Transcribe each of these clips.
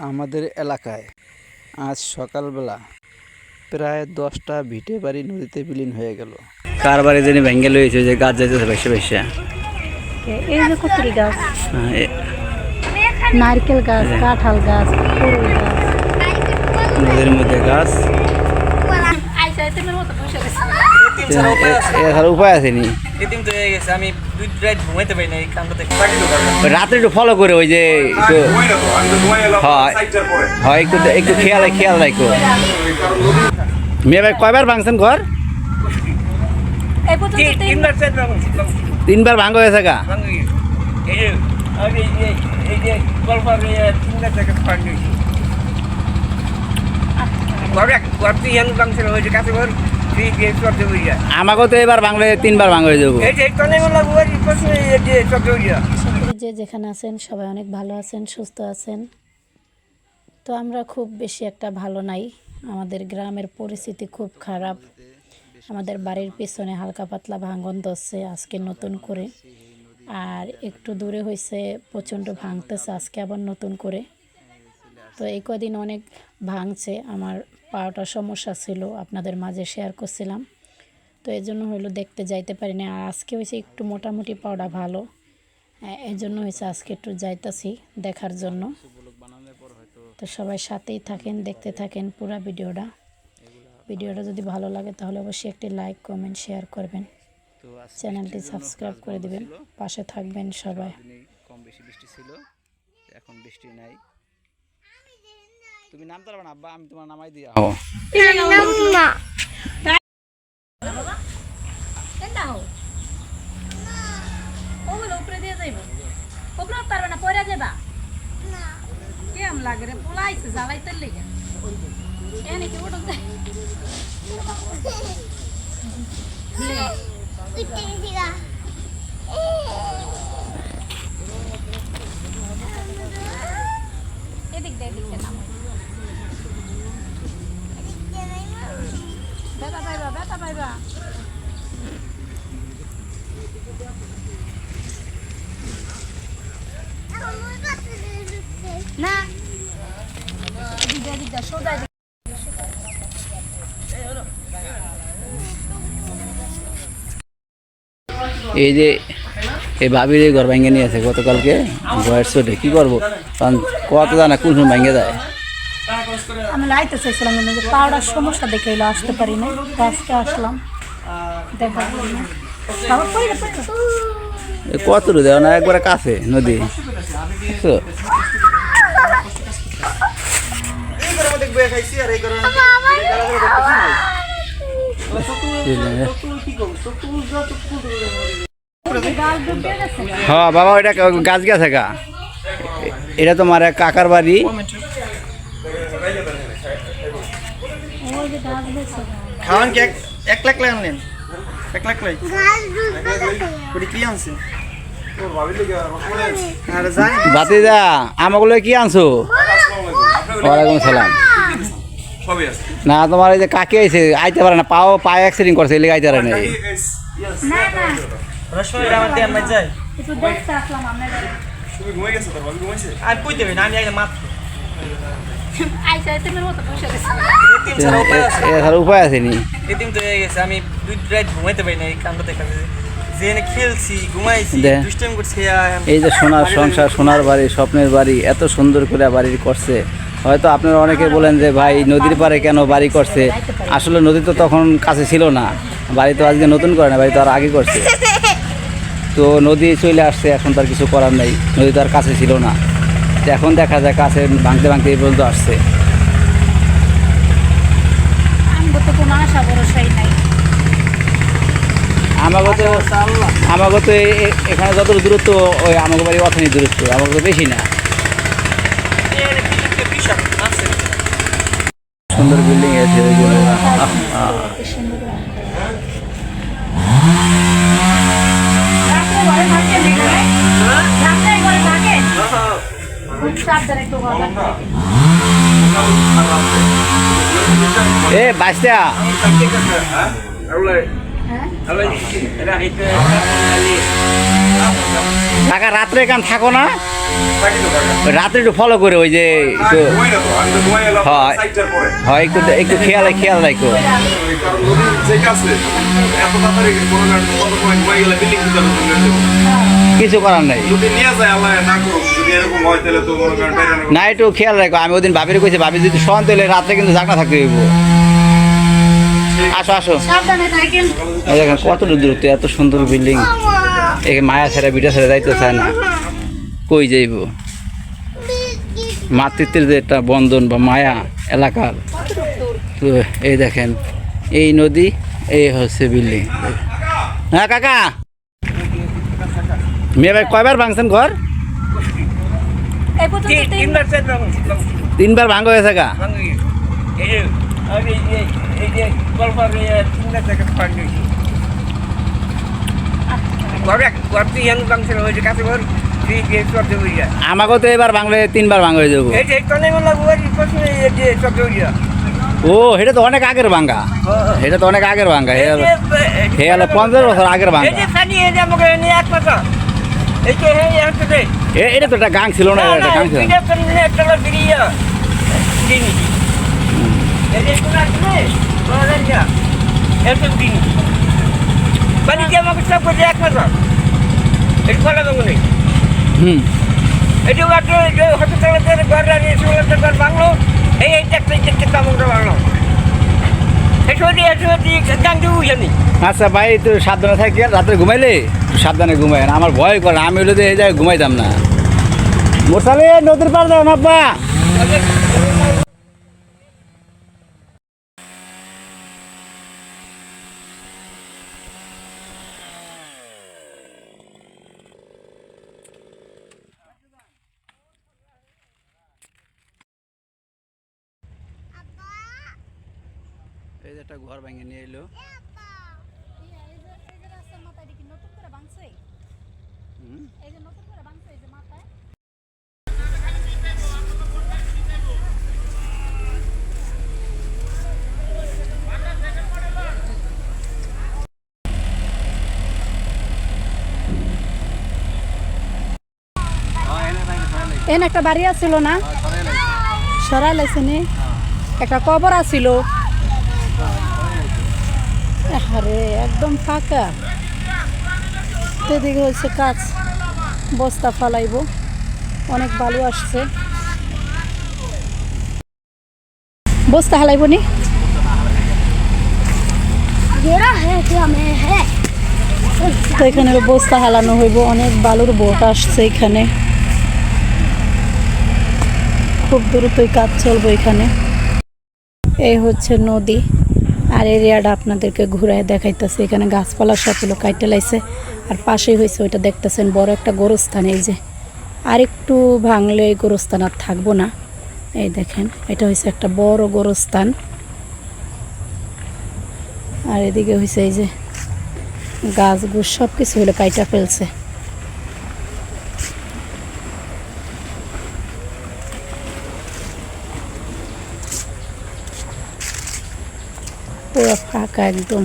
আমাদের এলাকায় আজ সকালবেলা প্রায় দশটা ভিটে বাড়ি নদীতে বিলীন হয়ে গেল কার বাড়ি জানি ভেঙ্গে লয়েছে যে গাছ যাইতেছে বেশি বেশি এই যে কচুরি গাছ নারকেল গাছ কাঁঠাল গাছ নদীর মধ্যে গাছ এতিম উপায় আসেনি তো হয়ে গেছে আমি ঘুমাইতে পারি না এই কামটা থেকে রাত্রে একটু ফলো করে ওই যে একটু হয় একটু একটু খেয়াল খেয়াল রাখো। মেয়ে ভাই কয়বার ভাঙছেন ঘর? এই পর্যন্ত তিন- তিনবার। ভাঙ হয়েছে গা। ভাঙি। এই যে আর এই যে এই যে গল্পের তিনবার থেকে ভাঙি। ঘরে ঘর তুই ভাঙছিল ওই যে কাছে ঘর। তো এবার তিনবার সকলে যে যেখানে আছেন সবাই অনেক ভালো আছেন সুস্থ আছেন। তো আমরা খুব বেশি একটা ভালো নাই। আমাদের গ্রামের পরিস্থিতি খুব খারাপ। আমাদের বাড়ির পিছনে হালকা পাতলা ভাঙন ধরছে আজকে নতুন করে। আর একটু দূরে হয়েছে প্রচণ্ড ভাঙতেছে আজকে আবার নতুন করে। তো এই কদিন অনেক ভাঙছে আমার পাওয়াটার সমস্যা ছিল, আপনাদের মাঝে শেয়ার করছিলাম। তো এই জন্য হইল দেখতে যাইতে পারি না আর আজকে হয়েছে একটু মোটামুটি পাওয়াটা ভালো। এই জন্য হয়েছে আজকে একটু যাইতাছি দেখার জন্য। তো সবাই সাথেই থাকেন, দেখতে থাকেন পুরো ভিডিওটা। ভিডিওটা যদি ভালো লাগে তাহলে অবশ্যই একটি লাইক কমেন্ট শেয়ার করবেন। চ্যানেলটি সাবস্ক্রাইব করে দিবেন। পাশে থাকবেন সবাই। কম বেশি বৃষ্টি ছিল, এখন বৃষ্টি নাই। তুমি নামতে পারবে না আব্বা আমি তোমার নামাই দিয়া। পারবে না। লাগে রে পোলাইছে জ্বালাইতে লেগে এনে কি উঠুক যায় এদিক দে এদিক দে নামো এই যে, এই ভাবির এই ঘর ভেঙে নিয়ে আছে গতকালকে। ঘরের চোটে কি করব। কারণ কত জানা কোন সময় ভেঙে যায় আমি লাইতে চাইছিলাম কিন্তু যে পাওড়ার সমস্যা দেখে এলো, আসতে পারি না আজকে আসলাম। পড়ে। কত দেওয়া না? একবারে কাছে, নদী? হ্যাঁ বাবা এটা গাছ গেছে গা। এটা তোমার কাকার বাড়ি। খাওয়ান কি এক এক লাখ লাখ আনলেন এক লাখ লাখ ওটি কি আনছেন আর আমাগুলো কি আনছো? ওয়ালাইকুম সালাম। না তোমার এই যে কাকে আইছে আইতে পারে না পাও পায়ে অ্যাক্সিডেন্ট করছে এলিগে আইতে পারে না আমি মাত্র। আইসা তুমি মতো বসে গেছি এতিম ছাড়া উপায় আছে। এছাড়া এতিম তো হয়ে গেছে আমি দুই রাত ঘুমাইতে পারি না এই কামটা দেখা খেলছি ঘুমাইছি দুষ্টাইম করছি এই যে সোনার সংসার সোনার বাড়ি স্বপ্নের বাড়ি এত সুন্দর করে বাড়ি করছে। হয়তো আপনারা অনেকে বলেন যে ভাই নদীর পাড়ে কেন বাড়ি করছে? আসলে নদী তো তখন কাছে ছিল না। বাড়ি তো আজকে নতুন করে না বাড়ি তো আর আগে করছে। তো নদী চলে আসছে এখন তার কিছু করার নেই। নদী তো আর কাছে ছিল না। এখন দেখা যায় কাছে ভাঙতে ভাঙতে এই পর্যন্ত আসছে। আমাকে তো আমাকে তো এখানে যত দূরত্ব ওই আমাকে বাড়ি অথনি দূরত্ব আমাকে তো বেশি না। সুন্দর বিল্ডিং আছে ওইগুলো আহ, আহ। কি সুন্দর রাত্রে ঘরে থাকে রাত্রে ঘরে থাকে খুব সাবধানে একটু ঘর রাখতে এ বাচ্চা কাকা রাত্রে এখান থাকো না। রাত্রে একটু ফলো করে ওই যে একটু হয়। একটু একটু খেয়াল খেয়াল রাখো। কিছু করার নাই। না একটু খেয়াল রাখো। আমি ওদিন ভাবির কইছি ভাবি যদি শোন তাহলে রাত্রে কিন্তু জাগনা থাকতে হইব। আসো আসো। দেখেন কত দূরত্ব এত সুন্দর বিল্ডিং একে মায়া ছেড়ে বিটা ছেড়ে যাইতে চায় না। কই যাইব? মাতৃত্বের যে একটা বন্ধন বা মায়া এলাকার। তো এই দেখেন এই নদী এই হচ্ছে বিল্ডিং হ্যাঁ কাকা? মেয়ে ভাই কয়বার ভাঙছেন ঘর? তিনবার ভাঙ হয়েছে গা আমাকেও তো এবার বাংলা তিনবার ভাঙ হয়ে যাব। ও এটা তো অনেক আগের ভাঙ্গা এটা তো অনেক আগের এটা হে হলো পঞ্চাশ বছর আগের ভাঙ্গা এ- এটা তো একটা গাং ছিল না একটা গাং ছিল। না। আমাকে সব করছে এক মাস এটা খোলা দেবো নেই হুম এটি মাত্র হসপিটালের ঘর দাঁড়িয়ে সুলতার ঘর ভাঙলো এই এই দেখতে দেখতে আচ্ছা ভাই তুই সাবধানে থাকি আর? রাত্রে ঘুমাইলে? সাবধানে ঘুমাই না আমার ভয় করে আমি হলে এই জায়গায় ঘুমাইতাম না। মোরসালে নদীর পার দাও না এই যে একটা ঘর ভেঙে নিয়ে এলো। এন একটা বাড়ি আছিল না? সরাই লাইছে একটা কবর আছিল। আরে একদম ফাঁকা। এদিকে হয়েছে কাজ বস্তা ফালাইব। অনেক বালু আসছে। বস্তা হালাইব নি? তো এখানে বস্তা হালানো হইব অনেক বালুর বোট আসছে এখানে। খুব দ্রুতই কাজ চলবে এখানে। এই হচ্ছে নদী। আর এরিয়াটা আপনাদেরকে ঘুরায় দেখাইতেছে। এখানে গাছপালা সবগুলো কাইটে লাইছে। আর পাশেই হয়েছে ওইটা দেখতেছেন, বড় একটা গোরস্থান এই যে। আর একটু ভাঙলে এই গোরস্থান আর থাকব না। এই দেখেন, এটা হয়েছে একটা বড় গোরস্থান। আর এদিকে হয়েছে এই যে গাছ গুছ সব কিছু হলো কাইটা ফেলছে। পুরো ফাঁকা একদম।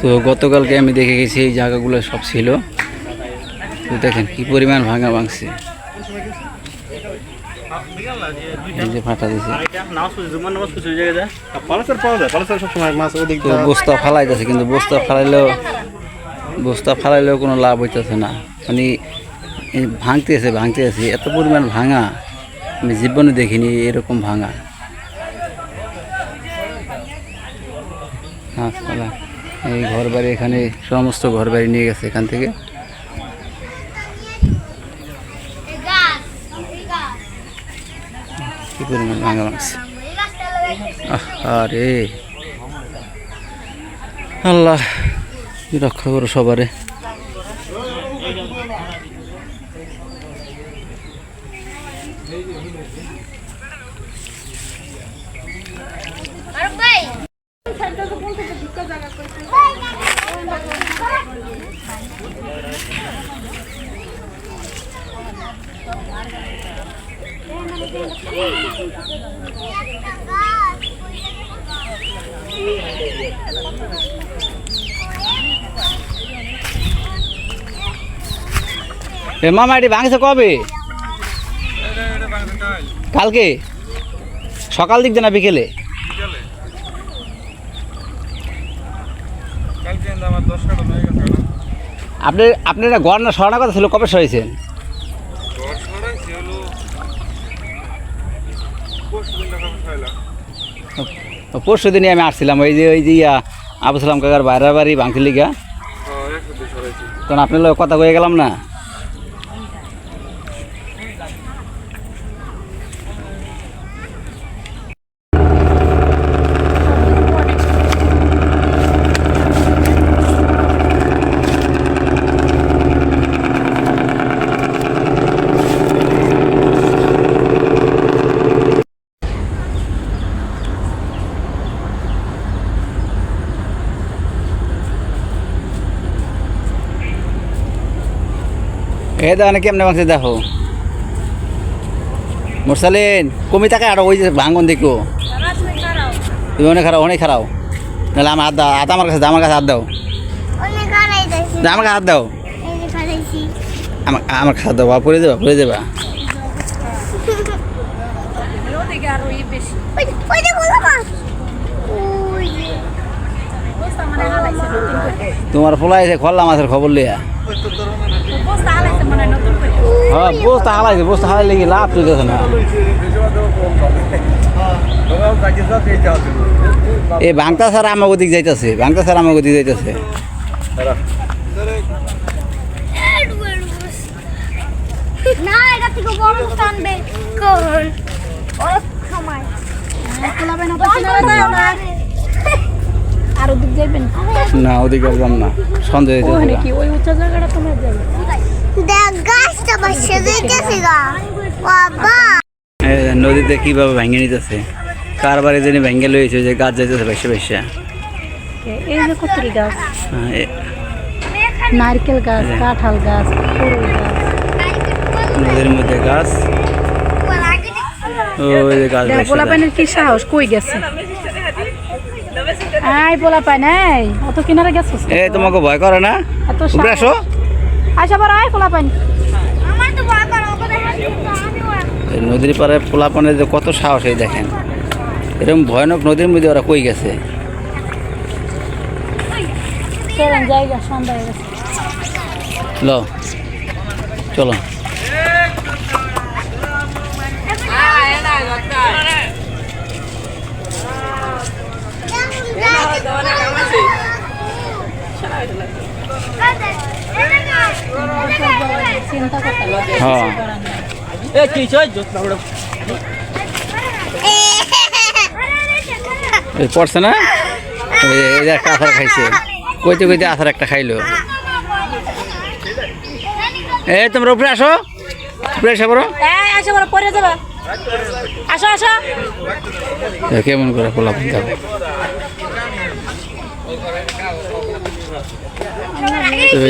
তো গতকালকে আমি দেখে গেছি এই জায়গাগুলো সব ছিল। তো দেখেন কি পরিমাণ ভাঙা ভাঙছে। বস্তা ফালাইতেছে, কিন্তু বস্তা ফালাইলেও বস্তা ফালাইলেও কোনো লাভ হইতেছে না। মানে ভাঙতেছে ভাঙতেছে, এত পরিমাণ ভাঙা। আমি জীবনে দেখিনি, এরকম ভাঙা। এই ঘর বাড়ি এখানে, সমস্ত ঘর বাড়ি নিয়ে গেছে এখান থেকে। আরে আল্লাহ, রক্ষা করো সবারে। এ মামা এটি ভাঙছে কবে? কালকে? সকাল দিক না বিকেলে? আপনি আপনার গড় না সরানোর কথা ছিল কবে সরাইছেন? পরশু দিনই আমি আসছিলাম ওই যে ওই যে ইয়া আবু সালাম কাকার বাইরের বাড়ি ভাঙছিলি গা একশো দিয়ে ছড়াইছি তখন আপনার কথা কয়ে গেলাম না এই দেখো কেমনে ভাঙছে দেখো। মুরসালিন কমি তাকে আরও ওই যে ভাঙন দেখো। তুমি অনেক খারাপ অনেক খারাপ নাহলে আমার হাত দাও হাত আমার কাছে আমার কাছে হাত দাও। আমার কাছে হাত দাও। আমার আমার কাছে হাত দাও পরে দেবা পরে দেবা তোমার ফলাই খল্লা মাছের খবর লিয়া হ্যাঁ বস্তা হালাইছে বস্তা হালাই লেগে লাভ তুলতেছে না। এ ভাঙতা স্যার আমাকে দিক যাইতেছে ভাঙতা স্যার আমাকে দিক যাইতেছে। না এটা থেকে বড় টানবে কোন ওরা খামায় আর ওদিক যাইবেন না। ওদিকে একদম না। সন্দেহ ওই উঁচু জায়গাটা তোমরা যাবে? নদীতে কীভাবে ভেঙে নিতেছে? কার বাড়ি জানি ভেঙে লইছে যে গাছ যাইতেছে বেশি বেশি। এই যে কতরি গাছ। হ্যাঁ, নারকেল গাছ কাঁঠাল গাছ নদীর মধ্যে গাছ। ওই যে গাছ দেখ বেশি কি সাহস? কই গেছে? আই পাই নাই অত কিনারে গেছিস? এ তোমাকে ভয় করে না? এত আসো। আচ্ছা বড় আয় এই নদীর পাড়ে পোলাপনের যে কত সাহস এই দেখেন। এরকম ভয়ানক নদীর মধ্যে ওরা কই গেছে? চলেন জায়গা গেছে। ল চলো। চিন্তা করতে হবে। হ্যাঁ এই পড়ছে না? একটা আথার খাইছে। কইতে কইতে আথার একটা খাইলো। এ তোমরা উপরে আসো। উপরে এসে বড় আসো বড় পরে যাবা। আসো আসো। কেমন করে পোলাপন দেখো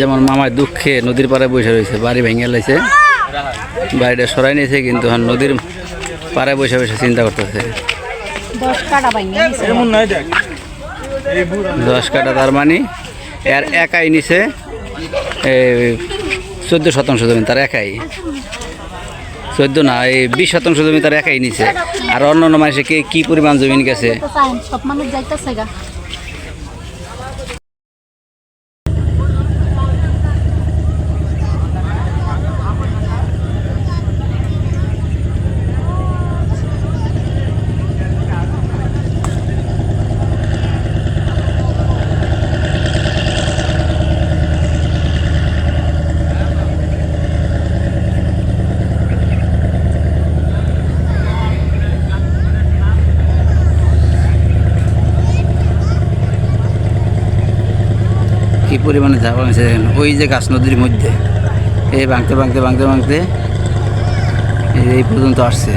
যেমন মামার দুঃখে নদীর পাড়ে বসে রয়েছে, বাড়ি ভেঙে লাইছে। বাড়িটা সরাই নিয়েছে, কিন্তু নদীর পাড়ে বসে বসে চিন্তা করতেছে। দশ কাটা তার মানে এর একাই নিছে চোদ্দ শতাংশ জমি তার একাই। চোদ্দ না, এই বিশ শতাংশ জমি তার একাই নিছে। আর অন্য অন্য মানুষে কে কি পরিমাণ জমি গেছে? কি পরিমাণে যা ভাঙছে দেখেন? ওই যে গাছ নদীর মধ্যে। এই ভাঙতে ভাঙতে ভাঙতে ভাঙতে এই পর্যন্ত আসছে।